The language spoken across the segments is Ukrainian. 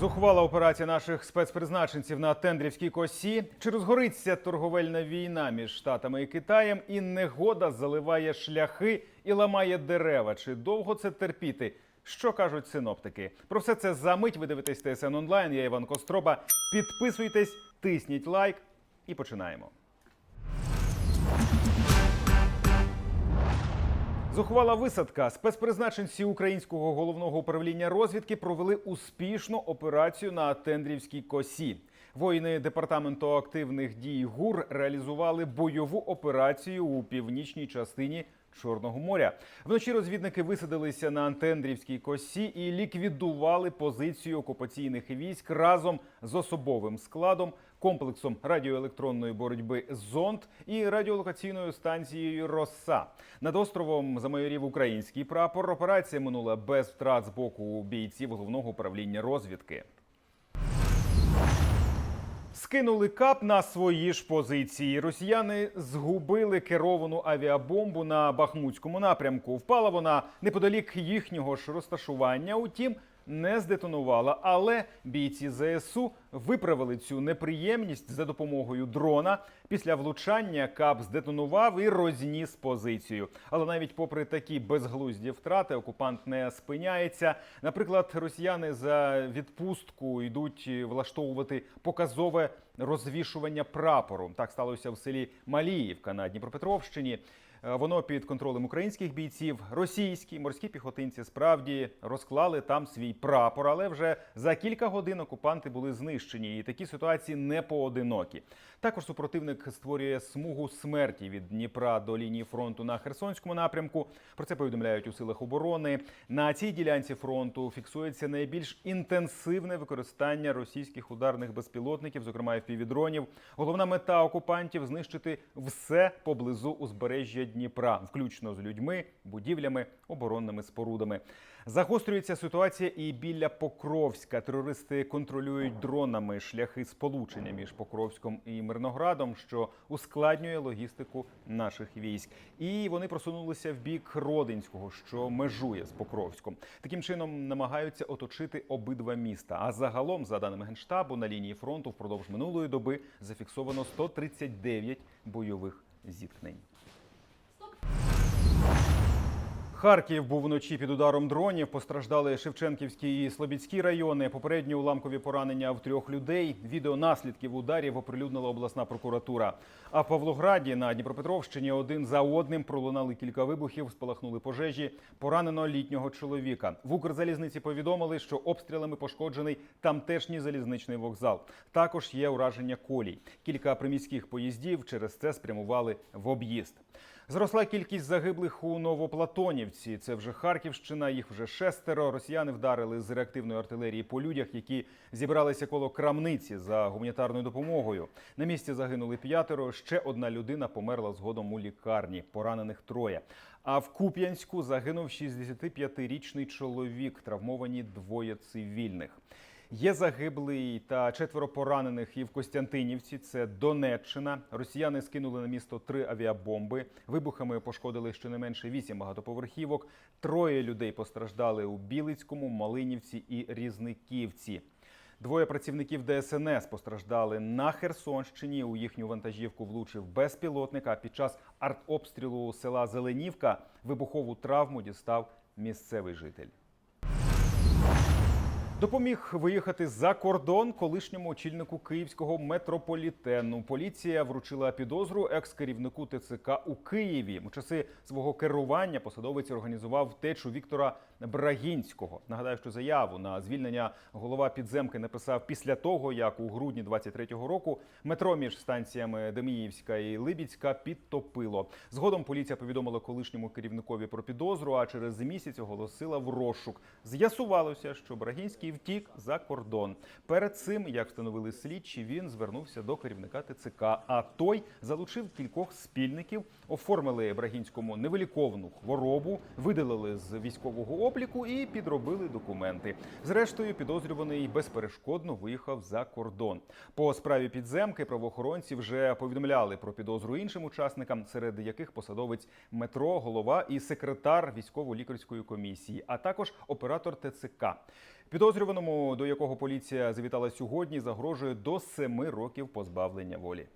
Зухвала операція наших спецпризначенців на тендрівській косі. Чи розгориться торговельна війна між штатами і Китаєм, і негода заливає шляхи і ламає дерева? Чи довго це терпіти? Що кажуть синоптики? Про все це за мить ви дивитесь ТСН онлайн. Я Іван Костроба. Підписуйтесь, тисніть лайк і починаємо. Зухвала висадка. Спецпризначенці українського головного управління розвідки провели успішну операцію на Тендрівській косі. Воїни департаменту активних дій ГУР реалізували бойову операцію у північній частині Чорного моря. Вночі розвідники висадилися на Антендрівській косі і ліквідували позицію окупаційних військ разом з особовим складом, комплексом радіоелектронної боротьби зонд і радіолокаційною станцією Роса. Над островом замайорів український прапор. Операція минула без втрат з боку бійців головного управління розвідки. Скинули кап на свої ж позиції. Росіяни згубили керовану авіабомбу на Бахмутському напрямку. Впала вона неподалік їхнього ж розташування. Утім, не здетонувала. Але бійці ЗСУ виправили цю неприємність за допомогою дрона. Після влучання кап здетонував і розніс позицію. Але навіть попри такі безглузді втрати, окупант не спиняється. Наприклад, росіяни за відпустку йдуть влаштовувати показове розвішування прапору. Так сталося в селі Маліївка на Дніпропетровщині. Е, Воно під контролем українських бійців. Російські морські піхотинці справді розклали там свій прапор, але вже за кілька годин окупанти були знищені. І такі ситуації не поодинокі. Також супротивник створює смугу смерті від Дніпра до лінії фронту на Херсонському напрямку. Про це повідомляють у силах оборони. На цій ділянці фронту фіксується найбільш інтенсивне використання російських ударних безпілотників, зокрема FPV-дронів. Головна мета окупантів знищити все поблизу узбережжя Дніпра, включно з людьми, будівлями, оборонними спорудами. Загострюється ситуація і біля Покровська. Терористи контролюють дронами шляхи сполучення між Покровськом і Мирноградом, що ускладнює логістику наших військ. І вони просунулися в бік Родинського, що межує з Покровськом. Таким чином намагаються оточити обидва міста. А загалом, за даними генштабу, на лінії фронту впродовж минулої доби зафіксовано 139 бойових зіткнень. Харків був вночі під ударом дронів. Постраждали Шевченківський і Слобідський райони. Попередні уламкові поранення в трьох людей. Відео наслідків ударів оприлюднила обласна прокуратура. А в Павлограді на Дніпропетровщині один за одним пролунали кілька вибухів, спалахнули пожежі. Поранено літнього чоловіка. В Укрзалізниці повідомили, що обстрілами пошкоджений тамтешній залізничний вокзал. Також є ураження колій. Кілька приміських поїздів через це спрямували в об'їзд. Зросла кількість загиблих у Новоплатонівці. Це вже Харківщина. Їх вже шестеро. Росіяни вдарили з реактивної артилерії по людях, які зібралися коло крамниці за гуманітарною допомогою. На місці загинули п'ятеро. Ще одна людина померла згодом у лікарні. Поранених троє. А в Куп'янську загинув 65-річний чоловік. Травмовані двоє цивільних. Є загиблий та четверо поранених і в Костянтинівці. Це Донеччина. Росіяни скинули на місто три авіабомби. Вибухами пошкодили щонайменше вісім багатоповерхівок. Троє людей постраждали у Білицькому, Малинівці і Різниківці. Двоє працівників ДСНС постраждали на Херсонщині. У їхню вантажівку влучив безпілотник. А під час артобстрілу села Зеленівка вибухову травму дістав місцевий житель. Допоміг виїхати за кордон колишньому очільнику київського метрополітену. Поліція вручила підозру екс-керівнику ТЦК у Києві. У часи свого керування посадовець організував втечу Віктора Брагінського. Нагадаю, що заяву на звільнення голова підземки написав після того, як у грудні 23-го року метро між станціями Деміївська і Либідська підтопило. Згодом поліція повідомила колишньому керівникові про підозру, а через місяць оголосила в розшук. З'ясувалося, що Брагінський втік за кордон. Перед цим, як встановили слідчі, він звернувся до керівника ТЦК. А той залучив кількох спільників, оформили Брагінському невиліковну хворобу, видалили з військового обліку і підробили документи. Зрештою, підозрюваний безперешкодно виїхав за кордон. По справі підземки правоохоронці вже повідомляли про підозру іншим учасникам, серед яких посадовець метро, голова і секретар військово-лікарської комісії, а також оператор ТЦК. Підозрюваному, до якого поліція завітала сьогодні, загрожує до семи років позбавлення волі.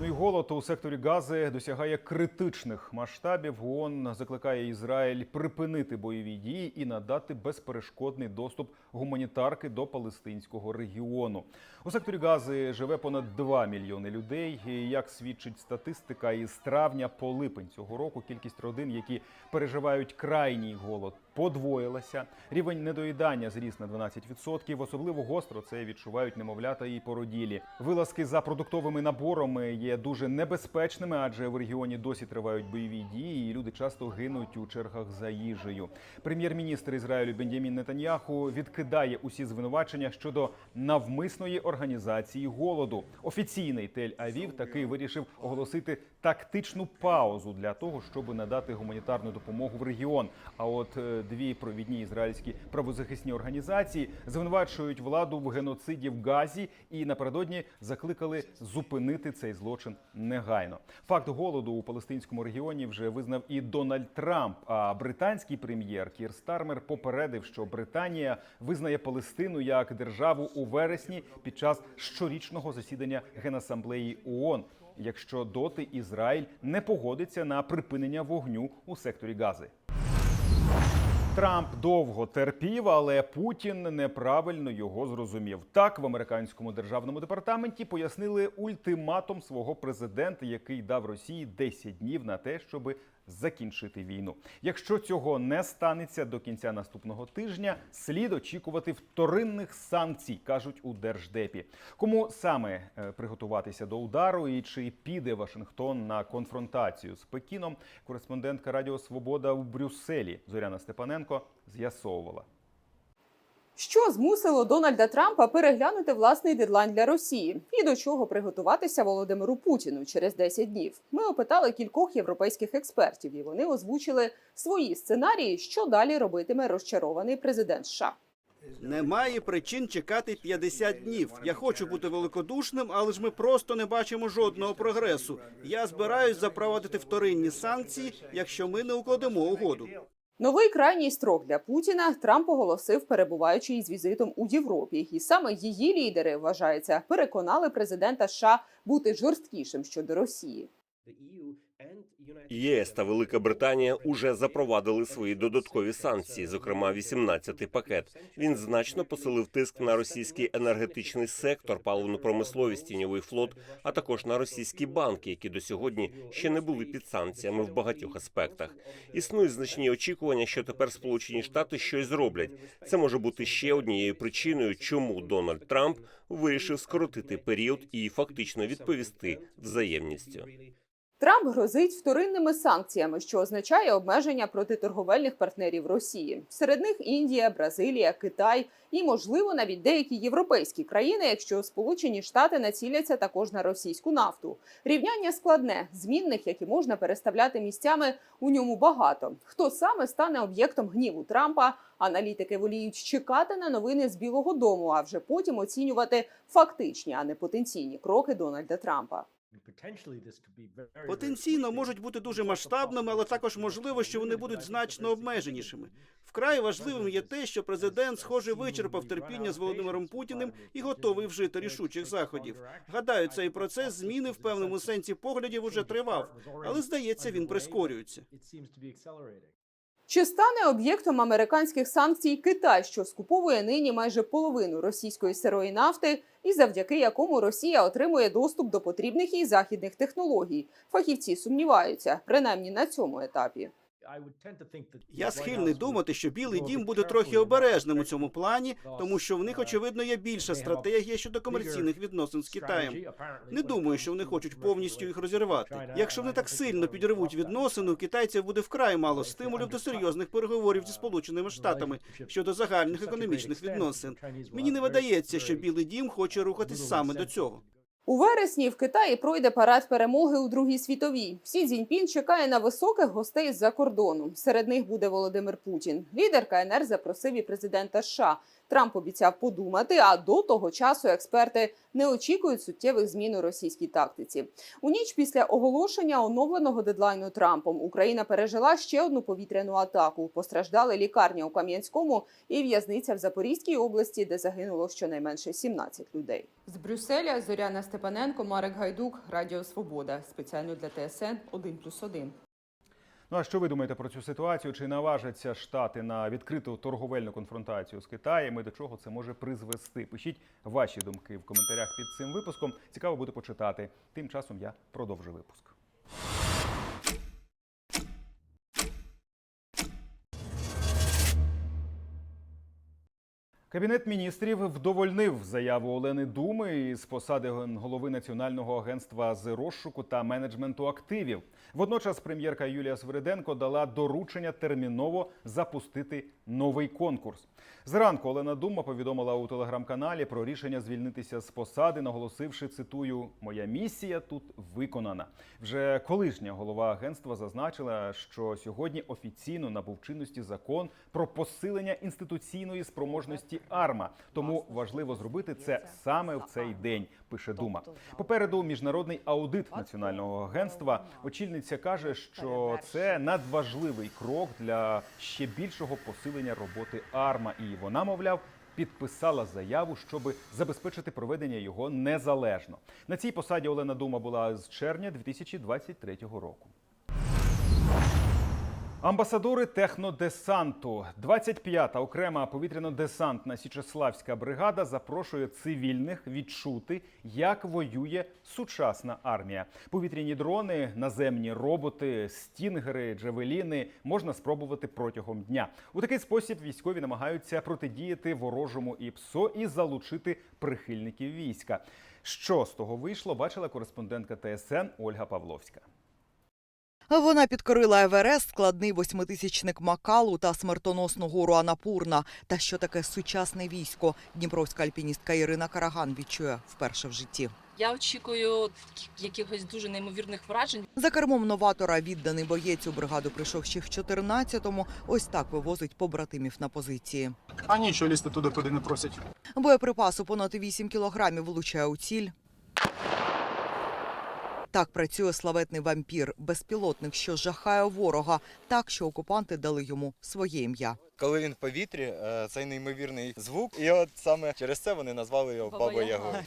Ну і голод у секторі Гази досягає критичних масштабів. ООН закликає Ізраїль припинити бойові дії і надати безперешкодний доступ гуманітарки до палестинського регіону. У секторі Гази живе понад 2 мільйони людей. І як свідчить статистика, із травня по липень цього року кількість родин, які переживають крайній голод, подвоїлася. Рівень недоїдання зріс на 12%. Особливо гостро це відчувають немовлята і породілі. Вилазки за продуктовими наборами є дуже небезпечними, адже в регіоні досі тривають бойові дії, і люди часто гинуть у чергах за їжею. Прем'єр-міністр Ізраїлю Бенджамін Нетаньяху відкидає усі звинувачення щодо навмисної організації голоду. Офіційний Тель-Авів таки вирішив оголосити тактичну паузу для того, щоб надати гуманітарну допомогу в регіон. А от е, дві провідні ізраїльські правозахисні організації звинувачують владу в геноциді в Газі і напередодні закликали зупинити цей злочин негайно. Факт голоду у палестинському регіоні вже визнав і Дональд Трамп. А британський прем'єр Кір Стармер попередив, що Британія визнає Палестину як державу у вересні під час щорічного засідання Генасамблеї ООН. Якщо доти Ізраїль не погодиться на припинення вогню у секторі Гази. Трамп довго терпів, але Путін неправильно його зрозумів. Так в американському державному департаменті пояснили ультиматум свого президента, який дав Росії 10 днів на те, щоб закінчити війну. Якщо цього не станеться до кінця наступного тижня, слід очікувати вторинних санкцій, кажуть у держдепі. Кому саме е, приготуватися до удару і чи піде Вашингтон на конфронтацію з Пекіном? Кореспондентка Радіо Свобода в Брюсселі Зоряна Степаненко з'ясовувала. Що змусило Дональда Трампа переглянути власний дедлайн для Росії і до чого приготуватися Володимиру Путіну через 10 днів? Ми опитали кількох європейських експертів, і вони озвучили свої сценарії, що далі робитиме розчарований президент США. Немає причин чекати 50 днів. Я хочу бути великодушним, але ж ми просто не бачимо жодного прогресу. Я збираюсь запровадити вторинні санкції, якщо ми не укладемо угоду. Новий крайній строк для Путіна Трамп оголосив, перебуваючи із візитом у Європі, і саме її лідери вважається переконали президента США бути жорсткішим щодо Росії. ЄС та Велика Британія уже запровадили свої додаткові санкції, зокрема 18-й пакет. Він значно посилив тиск на російський енергетичний сектор, паливну промисловість, тіньовий флот, а також на російські банки, які до сьогодні ще не були під санкціями в багатьох аспектах. Існують значні очікування, що тепер Сполучені Штати щось зроблять. Це може бути ще однією причиною, чому Дональд Трамп вирішив скоротити період і фактично відповісти взаємністю. Трамп грозить вторинними санкціями, що означає обмеження проти торговельних партнерів Росії. Серед них Індія, Бразилія, Китай і, можливо, навіть деякі європейські країни, якщо Сполучені Штати націляться також на російську нафту. Рівняння складне, змінних, які можна переставляти місцями, у ньому багато. Хто саме стане об'єктом гніву Трампа? Аналітики воліють чекати на новини з Білого Дому, а вже потім оцінювати фактичні, а не потенційні кроки Дональда Трампа. Потенційно можуть бути дуже масштабними, але також можливо, що вони будуть значно обмеженішими. Вкрай важливим є те, що президент, схоже, вичерпав терпіння з Володимиром Путіним і готовий вжити рішучих заходів. Гадаю, цей процес зміни в певному сенсі поглядів уже тривав, але здається, він прискорюється. Чи стане об'єктом американських санкцій Китай, що скуповує нині майже половину російської сирої нафти, і завдяки якому Росія отримує доступ до потрібних їй західних технологій? Фахівці сумніваються, принаймні на цьому етапі. Я схильний думати, що Білий Дім буде трохи обережним у цьому плані, тому що в них очевидно є більша стратегія щодо комерційних відносин з Китаєм. Не думаю, що вони хочуть повністю їх розірвати. Якщо вони так сильно підірвуть відносини, у китайців буде вкрай мало стимулів до серйозних переговорів зі сполученими штатами щодо загальних економічних відносин. Мені не видається, що Білий Дім хоче рухатись саме до цього. У вересні в Китаї пройде парад перемоги у Другій світовій. Сі Цзіньпін чекає на високих гостей з-за кордону. Серед них буде Володимир Путін. Лідер КНР запросив і президента США. Трамп обіцяв подумати. А до того часу експерти не очікують суттєвих змін у російській тактиці. У ніч після оголошення оновленого дедлайну Трампом Україна пережила ще одну повітряну атаку. Постраждали лікарня у Кам'янському і в'язниця в Запорізькій області, де загинуло щонайменше 17 людей. З Брюсселя Зоряна Степаненко, Марек Гайдук, Радіо Свобода. Спеціально для ТСН 1+,1. Ну а що ви думаєте про цю ситуацію? Чи наважаться штати на відкриту торговельну конфронтацію з Китаєм? І до чого це може призвести? Пишіть ваші думки в коментарях під цим випуском. Цікаво буде почитати. Тим часом я продовжу випуск. Кабінет міністрів вдовольнив заяву Олени Думи з посади голови Національного агентства з розшуку та менеджменту активів. Водночас прем'єрка Юлія Свириденко дала доручення терміново запустити новий конкурс. Зранку Олена Дума повідомила у телеграм-каналі про рішення звільнитися з посади, наголосивши цитую: Моя місія тут виконана. Вже колишня голова агентства зазначила, що сьогодні офіційно набув чинності закон про посилення інституційної спроможності АРМА. Тому важливо зробити це саме в цей день. Пише Дума. Попереду міжнародний аудит національного агентства. Очільниця каже, що це надважливий крок для ще більшого посилення роботи АРМА. І вона, мовляв, підписала заяву, щоб забезпечити проведення його незалежно. На цій посаді Олена Дума була з червня 2023 року. Амбасадори технодесанту. 25-та окрема повітряно-десантна Січеславська бригада запрошує цивільних відчути, як воює сучасна армія. Повітряні дрони, наземні роботи, стінгери, джавеліни можна спробувати протягом дня. У такий спосіб військові намагаються протидіяти ворожому ІПСО і залучити прихильників війська. Що з того вийшло, бачила кореспондентка ТСН Ольга Павловська. Вона підкорила Еверест, складний восьмитисячник Макалу та смертоносну гору Анапурна. Та що таке сучасне військо? Дніпровська альпіністка Ірина Караган відчує вперше в житті. Я очікую якихось дуже неймовірних вражень. За кермом новатора відданий боєць у бригаду прийшов ще в 14-му. Ось так вивозить побратимів на позиції. А нічого лізти туди, куди не просять. Боєприпасу понад 8 кілограмів влучає у ціль. Так працює славетний вампір, безпілотник, що жахає ворога, так що окупанти дали йому своє ім'я. Коли він в повітрі, е, цей неймовірний звук, і от саме через це вони назвали його Баба Яга.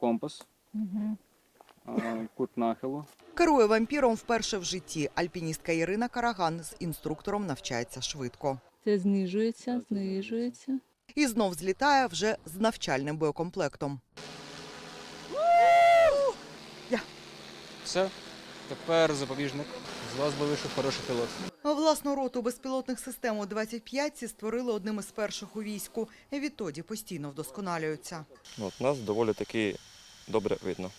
Компас, кут нахилу. Керує вампіром вперше в житті. Альпіністка Ірина Караган з інструктором навчається швидко. Це знижується, знижується. І знов злітає вже з навчальним боєкомплектом. Все, тепер запобіжник. З вас би вийшов хороший пілот. Власну роту безпілотних систем у 25-ці створили одним із перших у війську. Відтоді постійно вдосконалюються. От, нас доволі таки добре видно.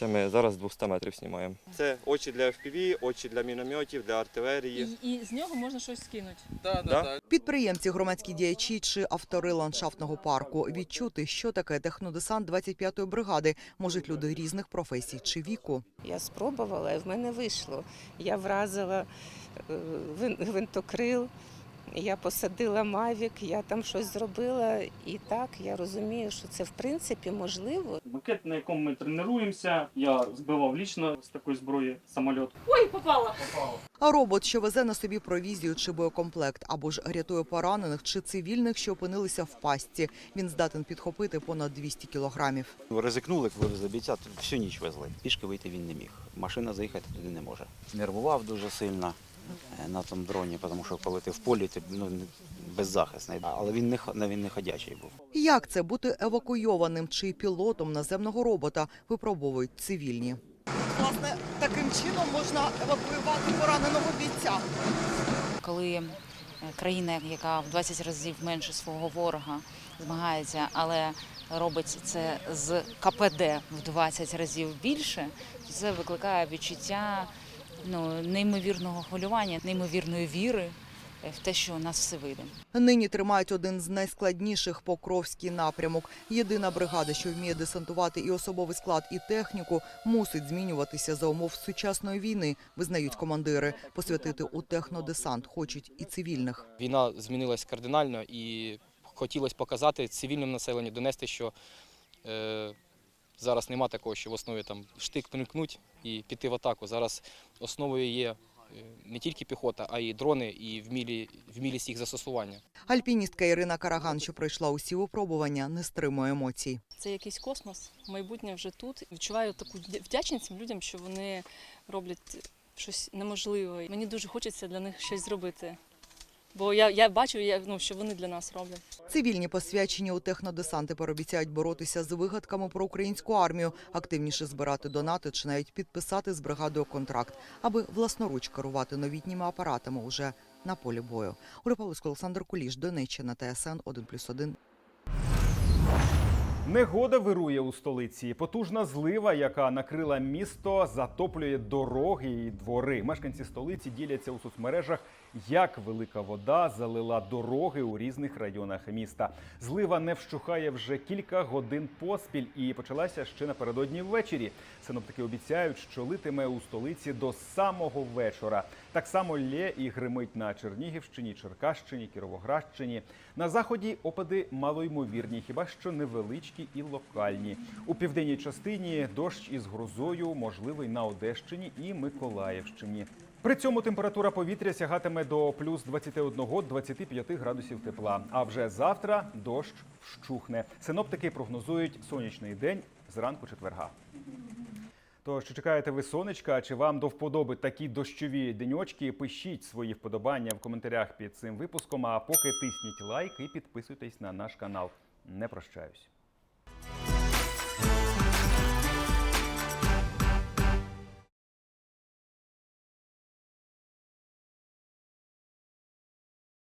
Це ми зараз з 200 метрів знімаємо. Це очі для FPV, очі для мінометів, для артилерії. І, і з нього можна щось скинути. Да? Підприємці, громадські діячі чи автори ландшафтного парку відчути, що таке технодесант 25-ї бригади, можуть люди різних професій чи віку. Я спробувала, в мене вийшло. Я вразила е, гвин- гвинтокрил, я посадила мавік, я там щось зробила. І так я розумію, що це в принципі можливо. Макет, на якому ми тренуємося, я збивав лічно з такої зброї самоліт. Ой, попала! А робот, що везе на собі провізію чи боєкомплект, або ж рятує поранених чи цивільних, що опинилися в пастці. Він здатен підхопити понад 200 кілограмів. Ризикнули, вивезли бійця, тут всю ніч везли. Пішки вийти він не міг. Машина заїхати туди не може. Нервував дуже сильно на тому дроні, тому що коли ти в полі, ти ну, беззахисний. Але він не, він не ходячий був. Як це бути евакуйованим чи пілотом наземного робота, випробовують цивільні. Власне, таким чином можна евакуювати пораненого бійця. коли е, країна, яка в 20 разів менше свого ворога змагається, але робить це з КПД в 20 разів більше, це викликає відчуття ну, неймовірного хвилювання, неймовірної віри в те, що у нас все вийде. Нині тримають один з найскладніших Покровський напрямок. Єдина бригада, що вміє десантувати і особовий склад, і техніку, мусить змінюватися за умов сучасної війни, визнають командири. Посвятити у технодесант хочуть і цивільних. Війна змінилась кардинально і хотілося показати цивільному населенню, донести, що е, зараз нема такого, що в основі там штик примкнуть і піти в атаку. Зараз основою є е, не тільки піхота, а й дрони і вмілі, вмілість їх застосування. Альпіністка Ірина Караган, що пройшла усі випробування, не стримує емоцій. Це якийсь космос, майбутнє вже тут. Відчуваю таку вдячність цим людям, що вони роблять щось неможливе. Мені дуже хочеться для них щось зробити. Бо я, я бачу, я, ну, що вони для нас роблять. Цивільні посвячені у технодесанти пообіцяють боротися з вигадками про українську армію, активніше збирати донати чи навіть підписати з бригадою контракт, аби власноруч керувати новітніми апаратами уже на полі бою. Павловська, Олександр Куліш, Донеччина, ТСН 1+,1. Негода вирує у столиці. Потужна злива, яка накрила місто, затоплює дороги і двори. Мешканці столиці діляться у соцмережах, як велика вода залила дороги у різних районах міста. Злива не вщухає вже кілька годин поспіль і почалася ще напередодні ввечері. Синоптики обіцяють, що литиме у столиці до самого вечора. Так само лє і гримить на Чернігівщині, Черкащині, Кіровоградщині. На заході опади малоймовірні, хіба що невеличкі і локальні. У південній частині дощ із грозою можливий на Одещині і Миколаївщині. При цьому температура повітря сягатиме до плюс 21-25 градусів тепла. А вже завтра дощ вщухне. Синоптики прогнозують сонячний день зранку четверга. То що чекаєте ви сонечка? Чи вам до вподоби такі дощові деньочки? Пишіть свої вподобання в коментарях під цим випуском. А поки тисніть лайк і підписуйтесь на наш канал. Не прощаюсь.